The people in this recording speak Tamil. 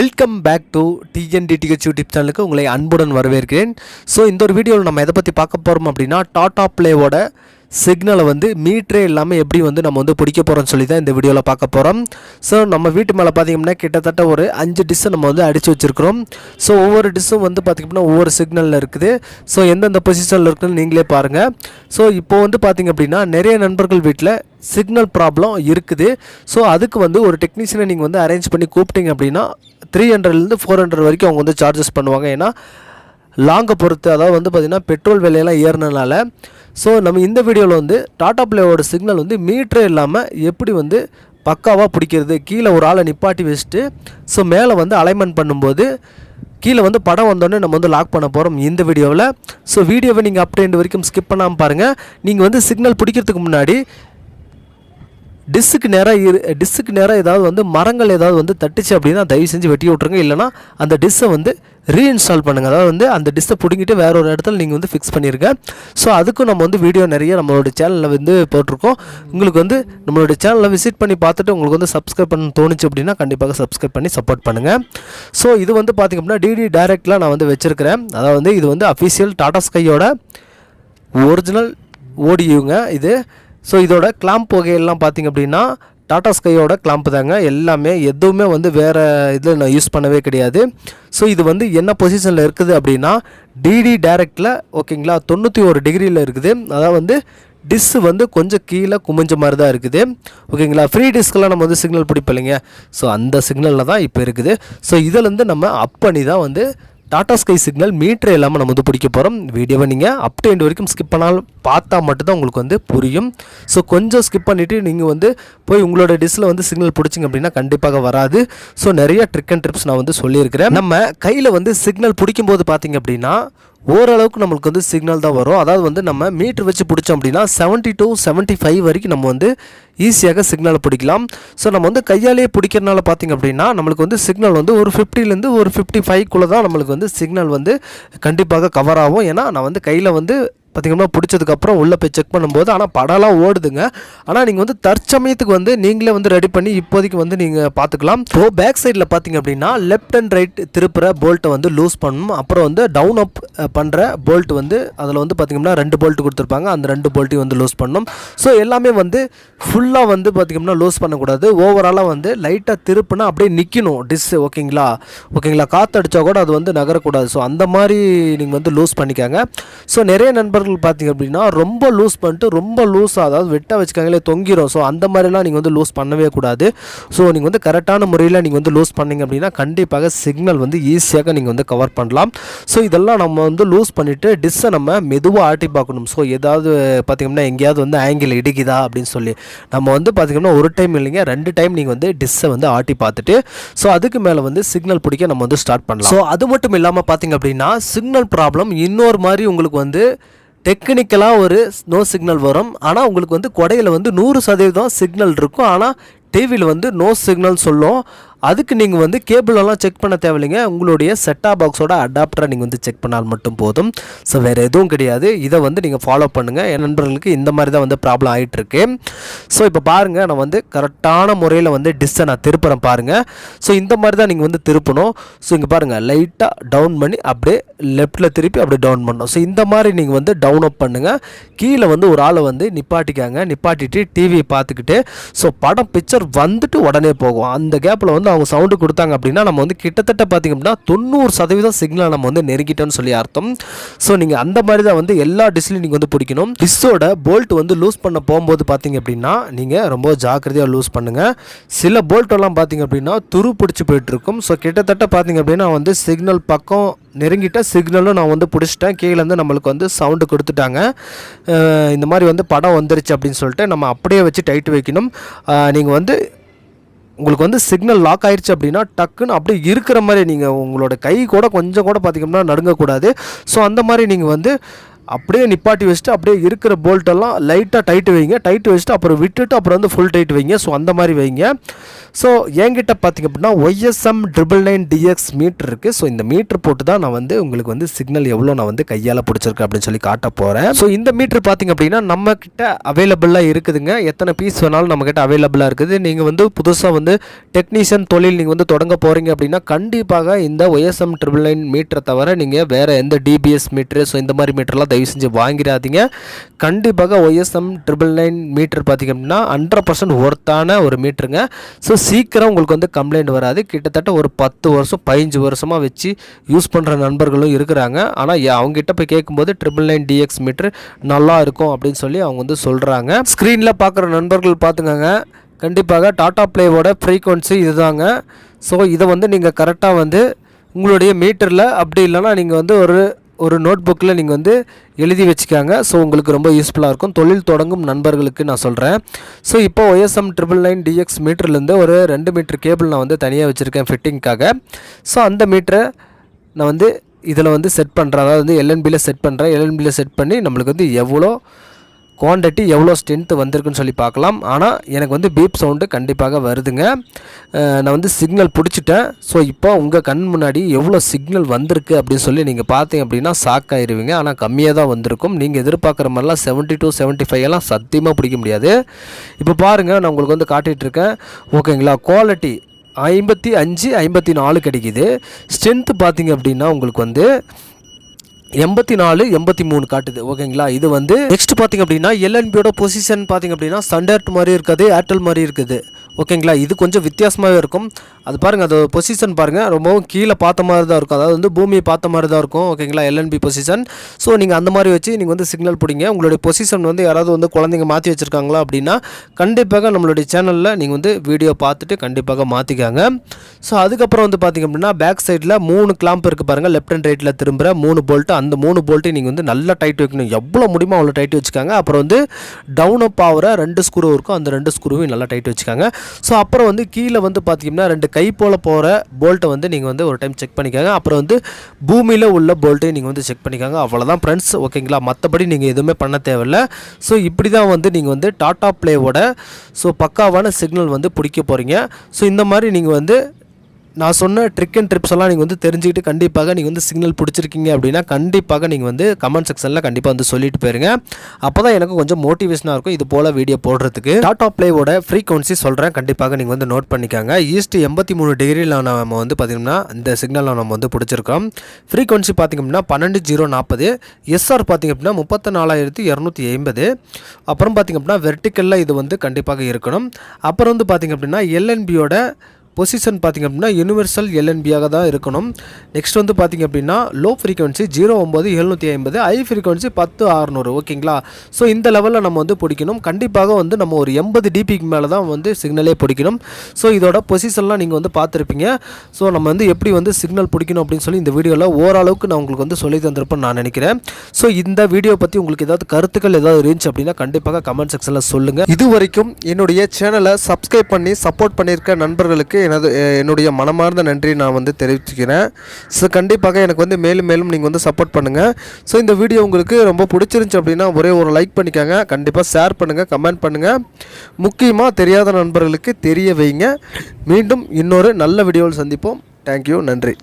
Welcome back to TNTDH YouTube சேனலுக்கு உங்களை அன்புடன் வரவேற்கிறேன். ஸோ இந்த ஒரு வீடியோவில் நம்ம எதை பற்றி பார்க்க போகிறோம் அப்படின்னா டாடா ப்ளேவோட சிக்னலை வந்து மீட்டரே இல்லாமல் எப்படி வந்து நம்ம வந்து பிடிக்க போகிறோம்னு சொல்லி தான் இந்த வீடியோவில் பார்க்க போகிறோம் ஸோ நம்ம வீட்டு மேலே பார்த்தீங்கன்னா கிட்டத்தட்ட ஒரு அஞ்சு டிஷ்ஷை நம்ம வந்து அடித்து வச்சுருக்கிறோம். ஸோ ஒவ்வொரு டிஷ்ஷும் வந்து பார்த்திங்கன்னா ஒவ்வொரு சிக்னலில் இருக்குது. ஸோ எந்தெந்த பொசிஷனில் இருக்குதுன்னு நீங்களே பாருங்கள் ஸோ இப்போது வந்து பார்த்திங்க அப்படின்னா நிறைய நண்பர்கள் வீட்டில் சிக்னல் ப்ராப்ளம் இருக்குது. ஸோ அதுக்கு வந்து ஒரு டெக்னீஷியனை நீங்கள் வந்து அரேஞ்ச் பண்ணி கூப்பிட்டீங்க அப்படின்னா த்ரீ ஹண்ட்ரட்லேருந்து ஃபோர் ஹண்ட்ரட் வரைக்கும் அவங்க வந்து சார்ஜஸ் பண்ணுவாங்க. ஏன்னா லாங்கை பொறுத்து அதாவது வந்து பார்த்திங்கன்னா பெட்ரோல் விலையெல்லாம் ஏறினனால ஸோ நம்ம இந்த வீடியோவில் வந்து டாடா பிளேவோட சிக்னல் வந்து மீட்டரே இல்லாமல் எப்படி வந்து பக்காவாக பிடிக்கிறது கீழே ஒரு ஆளை நிப்பாட்டி வச்சுட்டு ஸோ மேலே வந்து அலைன்மெண்ட் பண்ணும்போது கீழே வந்து படம் வந்தோடனே நம்ம வந்து லாக் பண்ண போகிறோம் இந்த வீடியோவில் ஸோ வீடியோவை நீங்கள் அப் வரைக்கும் ஸ்கிப் பண்ணாமல் பாருங்கள் நீங்கள் வந்து சிக்னல் பிடிக்கிறதுக்கு முன்னாடி டிஸ்ஸுக்கு நேராக இரு டிஸ்ஸுக்கு நேராக ஏதாவது வந்து மரங்கள் ஏதாவது வந்து தட்டுச்சு அப்படின்னா தயவு செஞ்சு வெட்டி விட்ருங்க இல்லைனா அந்த டிஸ்ஸை வந்து ரீஇன்ஸ்டால் பண்ணுங்கள் அதாவது வந்து அந்த டிஸ்ஸை பிடுங்கிட்டு வேற ஒரு இடத்துல நீங்கள் வந்து ஃபிக்ஸ் பண்ணிருங்க. ஸோ அதுக்கும் நம்ம வந்து வீடியோ நிறைய நம்மளோட சேனலில் வந்து போட்டிருக்கோம். உங்களுக்கு வந்து நம்மளோட சேனலை விசிட் பண்ணி பார்த்துட்டு உங்களுக்கு வந்து சப்ஸ்கிரைப் பண்ண தோணுச்சு அப்படின்னா கண்டிப்பாக சப்ஸ்கிரைப் பண்ணி சப்போர்ட் பண்ணுங்கள் ஸோ இது வந்து பார்த்திங்க அப்படின்னா டிடி டைரக்டில் நான் வந்து வச்சுருக்கிறேன். அதாவது வந்து இது வந்து அஃபிஷியல் டாடா ஸ்கையோட ஒரிஜினல் ஓடியுங்க இது ஸோ இதோட கிளாம்ப் வகையெல்லாம் பார்த்திங்க அப்படின்னா டாடா ஸ்கையோட கிளாம்ப் தாங்க. எல்லாமே எதுவுமே வந்து வேறு இதில் நான் யூஸ் பண்ணவே கிடையாது. ஸோ இது வந்து என்ன பொசிஷனில் இருக்குது அப்படின்னா டிடி டைரக்டில் ஓகேங்களா தொண்ணூற்றி ஒரு டிகிரியில் இருக்குது. அதாவது வந்து டிஸ்ஸு வந்து கொஞ்சம் கீழே குமிஞ்ச மாதிரி தான் இருக்குது. ஓகேங்களா ஃப்ரீ டிஸ்க்கெல்லாம் நம்ம வந்து சிக்னல் பிடிப்பில்லைங்க ஸோ அந்த சிக்னலில் தான் இப்போ இருக்குது. ஸோ இதிலேருந்து நம்ம அப் பண்ணி தான் வந்து டாடா ஸ்கை சிக்னல் மீட்டர் இல்லாமல் நம்ம வந்து பிடிக்க போகிறோம் வீடியோவை நீங்கள் அப் டு எண்ட் வரைக்கும் ஸ்கிப் பண்ணாலும் பார்த்தா மட்டும்தான் உங்களுக்கு வந்து புரியும். ஸோ கொஞ்சம் ஸ்கிப் பண்ணிவிட்டு நீங்கள் வந்து போய் உங்களோட டிஸ்ஸில் வந்து சிக்னல் பிடிச்சிங்க அப்படின்னா கண்டிப்பாக வராது. ஸோ நிறைய ட்ரிக் அண்ட் ட்ரிப்ஸ் நான் வந்து சொல்லியிருக்கிறேன். நம்ம கையில் வந்து சிக்னல் பிடிக்கும்போது பார்த்தீங்க அப்படின்னா ஓரளவுக்கு நம்மளுக்கு வந்து சிக்னல் தான் வரும். அதாவது வந்து நம்ம மீட்ரு வச்சு பிடிச்சோம் அப்படின்னா செவன்ட்டி டூ செவன்ட்டி ஃபைவ் வரைக்கும் நம்ம வந்து ஈஸியாக சிக்னலை பிடிக்கலாம். ஸோ நம்ம வந்து கையாலேயே பிடிக்கிறனால பார்த்திங்க அப்படின்னா நம்மளுக்கு வந்து சிக்னல் வந்து ஒரு ஃபிஃப்டிலேருந்து ஒரு ஃபிஃப்டி ஃபைவ்க்குள்ளே தான் நம்மளுக்கு வந்து சிக்னல் வந்து கண்டிப்பாக கவர் ஆகும். ஏன்னா நான் வந்து கையில் வந்து பார்த்திங்கன்னா பிடிச்சதுக்கப்புறம் உள்ளே போய் செக் பண்ணும்போது ஆனால் படம்லாம் ஓடுதுங்க. ஆனால் நீங்கள் வந்து தற்சமயத்துக்கு வந்து நீங்களே வந்து ரெடி பண்ணி இப்போதைக்கு வந்து நீங்கள் பார்த்துக்கலாம் ஸோ பேக் சைடில் பார்த்தீங்க அப்படின்னா லெஃப்ட் அண்ட் ரைட் திருப்புற போல்ட்டை வந்து லூஸ் பண்ணணும். அப்புறம் வந்து டவுன் அப் பண்ணுற போல்ட் வந்து அதில் வந்து பார்த்திங்கன்னா ரெண்டு போல்ட் கொடுத்துருப்பாங்க. அந்த ரெண்டு போல்ட்டையும் வந்து லூஸ் பண்ணணும் ஸோ எல்லாமே வந்து ஃபுல்லாக வந்து பார்த்திங்கன்னா லூஸ் பண்ணக்கூடாது. ஓவராலாக வந்து லைட்டாக திருப்புனா அப்படியே நிற்கணும் டிஸ்ஸு ஓகேங்களா? ஓகேங்களா? காற்று அடித்தா கூட அது வந்து நகரக்கூடாது. ஸோ அந்த மாதிரி நீங்கள் வந்து லூஸ் பண்ணிக்காங்க. ஸோ நிறைய நண்பர்கள் பார்த்தீங்க அப்படின்னா ரொம்ப லூஸ் பண்ணிட்டு ரொம்ப லூஸாக அதாவது வெட்ட வச்சுக்காங்களே தொங்கிடும் ஸோ அந்த மாதிரிலாம் நீங்கள் வந்து லூஸ் பண்ணவே கூடாது. ஸோ நீங்கள் வந்து கரெக்டான முறையில் நீங்கள் வந்து லூஸ் பண்ணீங்க அப்படின்னா கண்டிப்பாக சிக்னல் வந்து ஈஸியாக நீங்கள் வந்து கவர் பண்ணலாம். ஸோ இதெல்லாம் நம்ம வந்து லூஸ் பண்ணிவிட்டு டிஸ்ஸை நம்ம மெதுவாக ஆட்டி பார்க்கணும். ஸோ ஏதாவது பார்த்திங்கன்னா எங்கேயாவது வந்து ஆங்கிள் இடிக்குதா அப்படின்னு சொல்லி. நம்ம வந்து பார்த்திங்கன்னா ஒரு டைம் இல்லைங்க ரெண்டு டைம் நீங்கள் வந்து டிஸ்ஸை வந்து ஆட்டி பார்த்துட்டு ஸோ அதுக்கு மேலே வந்து சிக்னல் பிடிக்க நம்ம வந்து ஸ்டார்ட் பண்ணலாம். ஸோ அது மட்டும் இல்லாமல் பார்த்திங்க அப்படின்னா சிக்னல் ப்ராப்ளம் இன்னொரு மாதிரி உங்களுக்கு வந்து டெக்னிக்கலாக ஒரு நோ சிக்னல் வரும். ஆனால் உங்களுக்கு வந்து கொடையில் வந்து நூறு சதவீதம் சிக்னல் இருக்கும். ஆனால் டிவியில் வந்து நோ சிக்னல் சொல்லும். அதுக்கு நீங்கள் வந்து கேபிளெல்லாம் செக் பண்ண தேவையில்லைங்க. உங்களுடைய செட்டா பாக்ஸோட அடாப்டரை நீங்கள் வந்து செக் பண்ணால் மட்டும் போதும். ஸோ வேறு எதுவும் கிடையாது. இதை வந்து நீங்கள் ஃபாலோ பண்ணுங்கள் என் நண்பர்களுக்கு இந்த மாதிரி தான் வந்து ப்ராப்ளம் ஆகிட்டுருக்கு ஸோ இப்போ பாருங்கள் நான் வந்து கரெக்டான முறையில் வந்து டிஸ்ஸை நான் திருப்புறேன் பாருங்கள் ஸோ இந்த மாதிரி தான் நீங்கள் வந்து திருப்பணும். ஸோ இங்கே பாருங்கள் லைட்டாக டவுன் பண்ணி அப்படியே லெஃப்ட்டில் திருப்பி அப்படியே டவுன் பண்ணணும். ஸோ இந்த மாதிரி நீங்கள் வந்து டவுன் அப் பண்ணுங்கள் கீழே வந்து ஒரு ஆளை வந்து நிப்பாட்டிக்காங்க. நிப்பாட்டிட்டு டிவியை பார்த்துக்கிட்டு ஸோ படம் பிக்சர் வந்துட்டு உடனே போகும். அந்த கேப்பில் வந்து அவங்க சவுண்டு கொடுத்தாங்க அப்படின்னா நம்ம வந்து கிட்டத்தட்ட பார்த்திங்க அப்படின்னா தொண்ணூறு சதவீதம் சிக்னல் நம்ம வந்து நெருங்கிட்டோம்னு சொல்லி அர்த்தம். ஸோ நீங்கள் அந்த மாதிரி தான் வந்து எல்லா டிஸ்லையும் நீங்கள் வந்து பிடிக்கணும். டிஸ்ஸோட போல்ட் வந்து லூஸ் பண்ண போகும்போது பார்த்தீங்க அப்படின்னா நீங்கள் ரொம்ப ஜாக்கிரதையாக லூஸ் பண்ணுங்கள் சில போல்ட்டெல்லாம் பார்த்தீங்க அப்படின்னா துரு பிடிச்சி போயிட்டுருக்கும். ஸோ கிட்டத்தட்ட பார்த்தீங்க அப்படின்னா வந்து சிக்னல் பக்கம் நெருங்கிட்ட சிக்னலும் நான் வந்து பிடிச்சிட்டேன். கீழேருந்து நம்மளுக்கு வந்து சவுண்டு கொடுத்துட்டாங்க. இந்த மாதிரி வந்து படம் வந்துருச்சு அப்படின்னு சொல்லிட்டு நம்ம அப்படியே வச்சு டைட்டு வைக்கணும். நீங்கள் வந்து உங்களுக்கு வந்து சிக்னல் லாக் ஆயிடுச்சு அப்படின்னா டக்குன்னு அப்படியே இருக்கிற மாதிரி நீங்கள் உங்களோட கை கூட கொஞ்சம் கூட பார்த்திங்கன்னா நடுங்கக்கூடாது. ஸோ அந்த மாதிரி நீங்கள் வந்து அப்படியே நிப்பாட்டி வச்சுட்டு அப்படியே இருக்கிற போல்ட்டெல்லாம் லைட்டாக டைட்டு வைங்க. டைட்டு வச்சுட்டு அப்புறம் விட்டுட்டு அப்புறம் வந்து ஃபுல் டைட் வைங்க. ஸோ அந்த மாதிரி வைங்க. ஸோ என்கிட்ட பார்த்தீங்க அப்படின்னா YSM triple nine DX metre இருக்குது ஸோ இந்த மீட்டர் போட்டு தான் நான் வந்து உங்களுக்கு வந்து சிக்னல் எவ்வளோ நான் வந்து கையால் பிடிச்சிருக்கேன் அப்படின்னு சொல்லி காட்ட போகிறேன் ஸோ இந்த மீட்டர் பார்த்தீங்க அப்படின்னா நம்மக்கிட்ட அவைலபிளாக இருக்குதுங்க. எத்தனை பீஸ் வேணாலும் நம்மக்கிட்ட அவைலபிளாக இருக்குது. நீங்கள் வந்து புதுசாக வந்து டெக்னீஷியன் தொழில் நீங்கள் வந்து தொடங்க போகிறீங்க அப்படின்னா கண்டிப்பாக இந்த ஒய்எஸ்எம் ட்ரிபிள் நைன் மீட்டரை தவிர நீங்கள் வேறு எந்த டிபிஎஸ் மீட்ரு ஸோ இந்த மாதிரி மீட்டர்லாம் தயவு செஞ்சு வாங்கிடாதீங்க. கண்டிப்பாக ஒய்எஸ்எம் ட்ரிபிள் நைன் மீட்டர் பார்த்திங்க அப்படின்னா ஹண்ட்ரட் பர்சன்ட் ஒர்த்தான ஒரு மீட்டருங்க ஸோ சீக்கிரம் உங்களுக்கு வந்து கம்ப்ளைண்ட் வராது. கிட்டத்தட்ட ஒரு பத்து வருஷம் பதினஞ்சு வருஷமாக வச்சு யூஸ் பண்ணுற நண்பர்களும் இருக்கிறாங்க. ஆனால் அவங்ககிட்ட போய் கேட்கும்போது ட்ரிபிள் நைன் டிஎக்ஸ் மீட்ரு நல்லா இருக்கும் அப்படின்னு சொல்லி அவங்க வந்து சொல்கிறாங்க ஸ்க்ரீனில் பார்க்குற நண்பர்கள் பார்த்துக்கோங்க. கண்டிப்பாக டாட்டா ப்ளேவோட ஃப்ரீக்வன்சி இதுதாங்க. ஸோ இதை வந்து நீங்கள் கரெக்டாக வந்து உங்களுடைய மீட்டரில் அப்படி இல்லைன்னா நீங்கள் வந்து ஒரு ஒரு நோட் புக்கில் நீங்கள் வந்து எழுதி வச்சுக்காங்க. ஸோ உங்களுக்கு ரொம்ப யூஸ்ஃபுல்லாக இருக்கும். தொழில் தொடங்கும் நண்பர்களுக்கு நான் சொல்கிறேன் ஸோ இப்போ ஒய்எஸ்எம் ட்ரிபிள் நைன் டிஎக்ஸ் மீட்டர்லேருந்து ஒரு ரெண்டு மீட்டர் கேபிள் நான் வந்து தனியாக வச்சுருக்கேன் ஃபிட்டிங்க்காக ஸோ அந்த மீட்டரை நான் வந்து இதில் வந்து செட் பண்ணுறேன் அதாவது வந்து எல்என்பியில் செட் பண்ணுறேன் எல்என்பியில் செட் பண்ணி நம்மளுக்கு வந்து எவ்வளோ குவான்டிட்டி எவ்வளோ ஸ்ட்ரென்த்து வந்திருக்குன்னு சொல்லி பார்க்கலாம். ஆனால் எனக்கு வந்து பீப் சவுண்டு கண்டிப்பாக வருதுங்க. நான் வந்து சிக்னல் பிடிச்சிட்டேன். ஸோ இப்போ உங்கள் கண் முன்னாடி எவ்வளோ சிக்னல் வந்திருக்கு அப்படின்னு சொல்லி நீங்கள் பார்த்தீங்க அப்படின்னா ஷாக் ஆயிருவீங்க. ஆனால் கம்மியாக தான் வந்திருக்கும். நீங்கள் எதிர்பார்க்குற மாதிரிலாம் செவன்ட்டி டூ செவன்ட்டி ஃபைவ் எல்லாம் சத்தியமாக பிடிக்க முடியாது. இப்போ பாருங்கள் நான் உங்களுக்கு வந்து காட்டிகிட்ருக்கேன் ஓகேங்களா குவாலிட்டி ஐம்பத்தி அஞ்சு ஐம்பத்தி நாலு கிடைக்குது. ஸ்ட்ரென்த்து பார்த்தீங்க அப்படின்னா உங்களுக்கு வந்து எண்பத்தி நாலு எண்பத்தி மூணு காட்டுது. ஓகேங்களா? இது வந்து நெக்ஸ்ட் பார்த்தீங்க அப்படின்னா எல்என்பியோட பொசிஷன் பார்த்தீங்க அப்படின்னா ஸ்டாண்டர்ட் மாதிரி இருக்குது ஏர்டெல் மாதிரி இருக்குது. ஓகேங்களா? இது கொஞ்சம் வித்தியாசமாகவே இருக்கும். அது பாருங்கள் அது பொசிஷன் பாருங்கள் ரொம்பவும் கீழே பார்த்த மாதிரி தான் இருக்கும். அதாவது வந்து பூமியை பார்த்த மாதிரி தான் இருக்கும். ஓகேங்களா? எல்என்பி பொசிஷன் ஸோ நீங்கள் அந்த மாதிரி வச்சு நீங்கள் வந்து சிக்னல் பிடிங்க. உங்களுடைய பொசிஷன் வந்து யாராவது வந்து குழந்தைங்க மாற்றி வச்சுருக்காங்களா அப்படின்னா கண்டிப்பாக நம்மளுடைய சேனலில் நீங்கள் வந்து வீடியோ பார்த்துட்டு கண்டிப்பாக மாற்றிக்காங்க ஸோ அதுக்கப்புறம் வந்து பார்த்திங்க அப்படின்னா பேக் சைடில் மூணு கிளாம்ப் இருக்குது பாருங்கள் லெஃப்ட் அண்ட் ரைட்டில் திரும்புகிற மூணு போல்ட்டு அந்த மூணு போல்ட்டு நீங்கள் வந்து நல்லா டைட் வைக்கணும். எவ்வளோ முடியுமோ அவ்வளோ டைட் வச்சுக்காங்க. அப்புறம் வந்து டவுன் அப் ஆகிற ரெண்டு ஸ்க்ரூ இருக்கும். அந்த ரெண்டு ஸ்க்ரூவையும் நல்லா டைட் வச்சுக்காங்க. ஸோ அப்புறம் வந்து கீழே வந்து பார்த்தீங்கன்னா ரெண்டு கை போல் போகிற போல்ட்டை வந்து நீங்கள் வந்து ஒரு டைம் செக் பண்ணிக்காங்க. அப்புறம் வந்து பூமியில் உள்ள போல்ட்டையும் நீங்கள் வந்து செக் பண்ணிக்காங்க. அவ்வளோதான் ஃப்ரெண்ட்ஸ் ஓகேங்களா மற்றபடி நீங்கள் எதுவுமே பண்ண தேவையில்ல. ஸோ இப்படி தான் வந்து நீங்கள் வந்து டாட்டா ப்ளேவோட ஸோ பக்காவான சிக்னல் வந்து பிடிக்க போகிறீங்க ஸோ இந்த மாதிரி நீங்கள் வந்து நான் சொன்ன ட்ரிக் அண்ட் ட்ரிப்ஸ் எல்லாம் நீங்கள் வந்து தெரிஞ்சுக்கிட்டு கண்டிப்பாக நீங்கள் வந்து சிக்னல் பிடிச்சிருக்கீங்க அப்படின்னா கண்டிப்பாக நீங்கள் வந்து கமெண்ட் செக்ஷனில் கண்டிப்பாக வந்து சொல்லிட்டு போயிருங்க. அப்போ தான் எனக்கு கொஞ்சம் மோட்டிவேஷனாக இருக்கும். இது போல் வீடியோ போடுறதுக்கு. டாட்டா ப்ளேவோட ஃப்ரீக்வன்சி சொல்கிறேன் கண்டிப்பாக நீங்கள் வந்து நோட் பண்ணிக்காங்க. ஈஸ்ட் எண்பத்தி மூணு டிகிரியில் நம்ம வந்து பார்த்திங்கன்னா இந்த சிக்னலில் நம்ம வந்து பிடிச்சிருக்கோம். ஃப்ரீக்வன்சி பார்த்திங்க அப்படின்னா பன்னெண்டு ஜீரோ நாற்பது எஸ்ஆர் பார்த்திங்க அப்படின்னா முப்பத்தி நாலாயிரத்தி இரநூத்தி ஐம்பது. அப்புறம் பார்த்திங்க அப்படின்னா வெர்டிக்கலில் இது வந்து கண்டிப்பாக இருக்கணும். அப்புறம் வந்து பார்த்திங்க அப்படின்னா எல்என்பியோட பொசிஷன் பார்த்திங்க அப்படின்னா யூனிவர்சல் எல்என்பியாக தான் இருக்கணும். நெக்ஸ்ட் வந்து பார்த்திங்க அப்படின்னா லோ ஃப்ரீக்வன்சி ஜீரோ ஒம்பது எழுநூற்றி ஐம்பது ஹை ஃப்ரீக்வன்சி பத்து அறுநூறு ஓகேங்களா? ஸோ இந்த லெவலில் நம்ம வந்து பிடிக்கணும். கண்டிப்பாக வந்து நம்ம ஒரு எண்பது டிபிக்கு மேலே தான் வந்து சிக்னலே பிடிக்கணும். ஸோ இதோட பொசிஷன்லாம் நீங்கள் வந்து பார்த்துருப்பீங்க ஸோ நம்ம வந்து எப்படி வந்து சிக்னல் பிடிக்கணும் அப்படின்னு சொல்லி இந்த வீடியோவில் ஓரளவுக்கு நான் உங்களுக்கு வந்து சொல்லி தந்திருப்பேன்னு நான் நினைக்கிறேன். ஸோ இந்த வீடியோ பற்றி உங்களுக்கு ஏதாவது கருத்துக்கள் ஏதாவது இருந்துச்சு அப்படின்னா கண்டிப்பாக கமெண்ட் செக்ஷனில் சொல்லுங்கள் இது வரைக்கும் என்னுடைய சேனலை சப்ஸ்கிரைப் பண்ணி சப்போர்ட் பண்ணியிருக்க நண்பர்களுக்கு எனது என்னுடைய மனமார்ந்த நன்றி நான் வந்து தெரிவிச்சுக்கிறேன். ஸோ கண்டிப்பாக எனக்கு வந்து மேலும் மேலும் நீங்கள் வந்து சப்போர்ட் பண்ணுங்கள் ஸோ இந்த வீடியோ உங்களுக்கு ரொம்ப பிடிச்சிருந்துச்சி அப்படின்னா ஒரே ஒரு லைக் பண்ணிக்கோங்க. கண்டிப்பாக ஷேர் பண்ணுங்கள் கமெண்ட் பண்ணுங்கள் முக்கியமாக தெரியாத நண்பர்களுக்கு தெரிய வைங்க. மீண்டும் இன்னொரு நல்ல வீடியோவில் சந்திப்போம். தேங்க்யூ நன்றி.